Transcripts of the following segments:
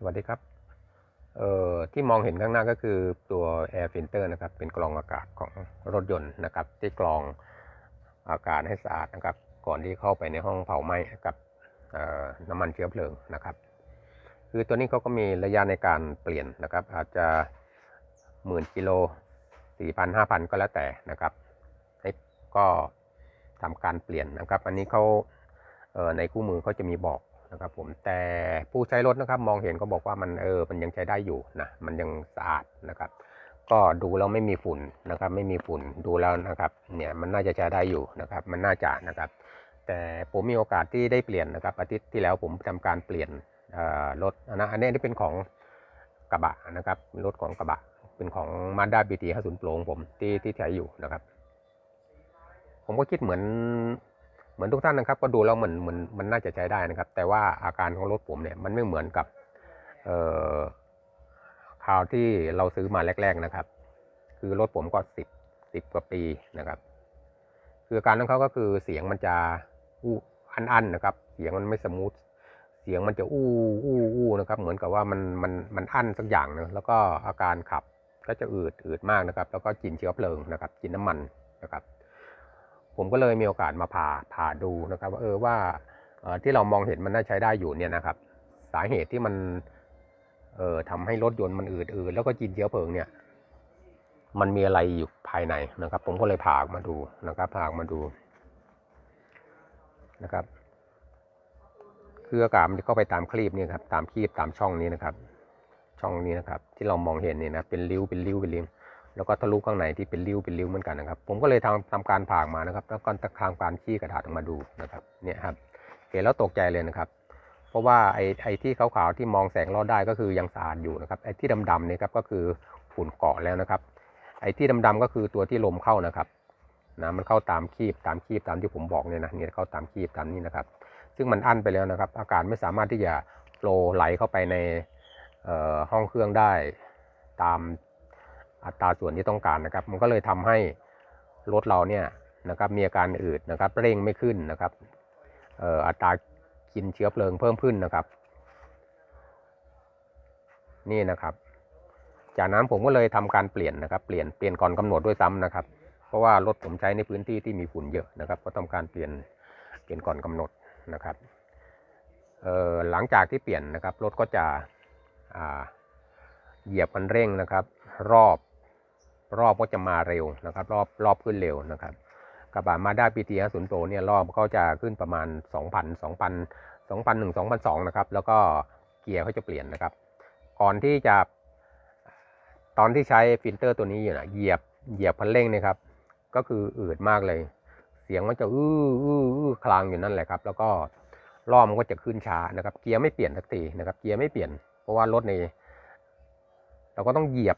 สวัสดีครับเอ่อที่มองเห็นข้างหน้าก็คือตัว Air Filter นะครับ เป็นกรองอากาศของรถยนต์นะครับ ที่กรองอากาศให้สะอาดนะครับ ก่อนที่เข้าไปในห้องเผาไหม้กับน้ำมันเชื้อเพลิงนะครับ คือตัวนี้เขาก็มีระยะในการเปลี่ยนนะครับ อาจจะหมื่นกิโลสี่พันห้าพันก็แล้วแต่นะครับก็ทำการเปลี่ยนนะครับ อันนี้เขาเในคู่มือเขาจะมีบอก นะครับผมแต่ผู้ใช้รถนะครับมองเห็นก็บอกว่ามันเออมันยังใช้ได้อยู่นะมันยังสะอาดนะครับก็ดูแล้วไม่มีฝุ่นนะครับไม่มีฝุ่นดูแล้วนะครับเนี่ยมันน่าจะใช้ได้อยู่นะครับมันน่าจะนะครับแต่ผมมีโอกาสที่ได้เปลี่ยนนะครับอาทิตย์ที่แล้วผมทำการเปลี่ยนรถนะอันนี้ที่เป็นของกระบะนะครับรถของกระบะเป็นของ Mazda BT 50 Pro ของผมที่ที่ใช้อยู่นะครับ ผมก็คิดเหมือน เหมือนทุกท่านนะครับ ก็ดูแล้วเหมือนเหมือนมันน่าจะใช้ได้นะครับ แต่ว่าอาการของรถผมเนี่ยมันไม่เหมือนกับเอ่อคราวที่เราซื้อมาแรก ๆนะครับ คือรถผมก็สิบสิบกว่าปีนะครับ คืออาการของเขาก็คือเสียงมันจะอู้อันๆนะครับ เสียงมันไม่สมูทเสียงมันจะอู้อู้อู้นะครับ เหมือนกับว่ามันมันมันอั้นสักอย่างนะแล้วก็อาการขับก็จะอืดอืดมากนะครับ แล้วก็กลินเชื้อเพลิงนะครับกลินน้ำมันนะครับ ผมก็เลยมีโอกาสมาผ่าผ่าดูนะครับว่าเออว่าที่เรามองเห็นมันน่าใช้ได้อยู่เนี่ยนะครับ สาเหตุที่มันเอ่อทำให้รถยนต์มันอืดอืดแล้วก็กินเชื้อเพลิงเนี่ยมันมีอะไรอยู่ภายในนะครับ ผมก็เลยผ่ามาดูนะครับผ่ามาดูนะครับ คืออากาศมันจะเข้าไปตามคลีบนี่ครับตามคลีบตามช่องนี้นะครับ ช่องนี้นะครับ ที่เรามองเห็นเนี่ยนะเป็นริ้วเป็นริ้วเป็นริ้ว แล้วก็ทะลุข้างในที่เป็นริ้วเป็นริ้วเหมือนกันนะครับ ผมก็เลยทำทำการผ่ามานะครับ แล้วก็ทางการขี้กระดาษออกมาดูนะครับเนี่ยครับเห็นแล้วตกใจเลยนะครับ เพราะว่าไอ้ไอ้ที่ขาวๆที่มองแสงลอดได้ก็คือยังสะอาดอยู่นะครับไอ้ที่ดำๆเนี่ยครับก็คือฝุ่นเกาะแล้วนะครับ ไอ้ที่ดำๆก็คือตัวที่ลมเข้านะครับนะมันเข้าตามคีบตามคีบตามที่ผมบอกเนี่ยนะเนี่ยเข้าตามคีบตามนี้นะครับ ซึ่งมันอั้นไปแล้วนะครับ อากาศไม่สามารถที่จะโฟลว์ไหลเข้าไปในห้องเครื่องได้ตาม อัตราส่วนที่ต้องการนะครับ มันก็เลยทำให้รถเราเนี่ยนะครับมีอาการอืดนะครับเร่งไม่ขึ้นนะครับอัตรากินเชื้อเพลิงเพิ่มขึ้นนะครับ นี่นะครับ จากนั้นผมก็เลยทำการเปลี่ยนนะครับ เปลี่ยนเปลี่ยนก่อนกำหนดด้วยซ้ำนะครับ เพราะว่ารถผมใช้ในพื้นที่ที่มีฝุ่นเยอะนะครับ ก็ทำการเปลี่ยนเปลี่ยนก่อนกำหนดนะครับหลังจากที่เปลี่ยนนะครับรถก็จะเหยียบคันเร่งนะครับ รอบ รอบก็จะมาเร็วนะครับ รอบรอบขึ้นเร็วนะครับ กระบะมาด้าพีทีห้าศูนย์โปรเนี่ยรอบก็จะขึ้นประมาณ 2,000 2,000 2,001 2,002นะครับ แล้วก็เกียร์เขาจะเปลี่ยนนะครับ ก่อนที่จะ ตอนที่ใช้ฟิลเตอร์ตัวนี้อยู่นะเหยียบเหยียบคันเร่งเนะครับ ก็คืออืดมากเลย เสียงมันจะอื้ออื้ออื้อคลางอยู่นั่นแหละครับ แล้วก็รอบมันก็จะขึ้นช้านะครับ เกียร์ไม่เปลี่ยนสักทีนะครับ เกียร์ไม่เปลี่ยน เพราะว่ารถในเราก็ต้องเหยียบ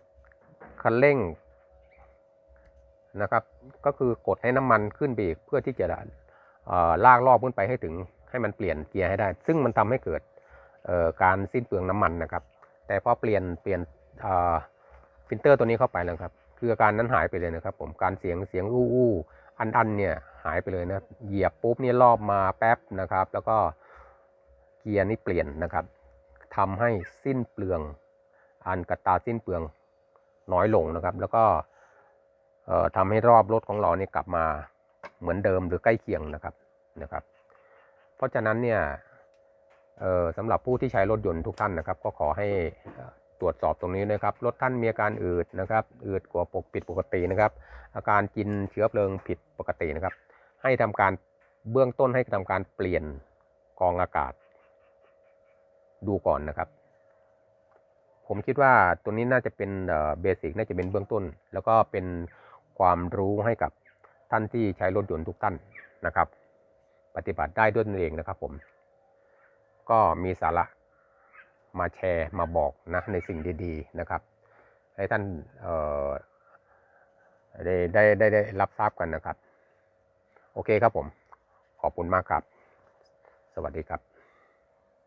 คันเร่ง นะครับ ก็คือกดให้น้ำมันขึ้นไปอีกเพื่อที่จะลากรอบขึ้นไปให้ถึงให้มันเปลี่ยนเกียร์ให้ได้ ซึ่งมันทำให้เกิดการสิ้นเปลืองน้ำมันนะครับ แต่พอเปลี่ยนเปลี่ยนฟิลเตอร์ตัวนี้เข้าไปแล้วครับ คืออาการนั้นหายไปเลยนะครับ ผมการเสียงเสียงอู้อู้อันอันเนี่ยหายไปเลยนะเหยียบปุ๊บเนี่ยรอบมาแป๊บนะครับ แล้วก็เกียร์นี่เปลี่ยนนะครับทำให้สิ้นเปลือง อันกตราสิ้นเปลืองน้อยลงนะครับ แล้วก็ ทำให้รอบรถของเราเนี่ยกลับมาเหมือนเดิมหรือใกล้เคียงนะครับนะครับ เพราะฉะนั้นเนี่ยเอ่อสำหรับผู้ที่ใช้รถยนต์ทุกท่านนะครับ ก็ขอให้ตรวจสอบตรงนี้นะครับ รถท่านมีอาการอืดนะครับ อืดกว่าปกผิดปกตินะครับ อาการกินเชื้อเพลิงผิดปกตินะครับ ให้ทำการเบื้องต้นให้ทำการเปลี่ยนกองอากาศ ดูก่อนนะครับ ผมคิดว่าตัวนี้น่าจะเป็นเบสิกน่าจะเป็นเบื้องต้น แล้วก็เป็น ความรู้ให้กับท่านที่ใช้รถยนต์ทุกท่านนะครับ ปฏิบัติได้ด้วยตนเองนะครับผม ก็มีสาระมาแชร์มาบอกนะในสิ่งดีๆนะครับ ให้ท่านเอ่อได้ได้ได้ได้รับทราบกันนะครับ โอเคครับผม ขอบคุณมากครับ สวัสดีครับ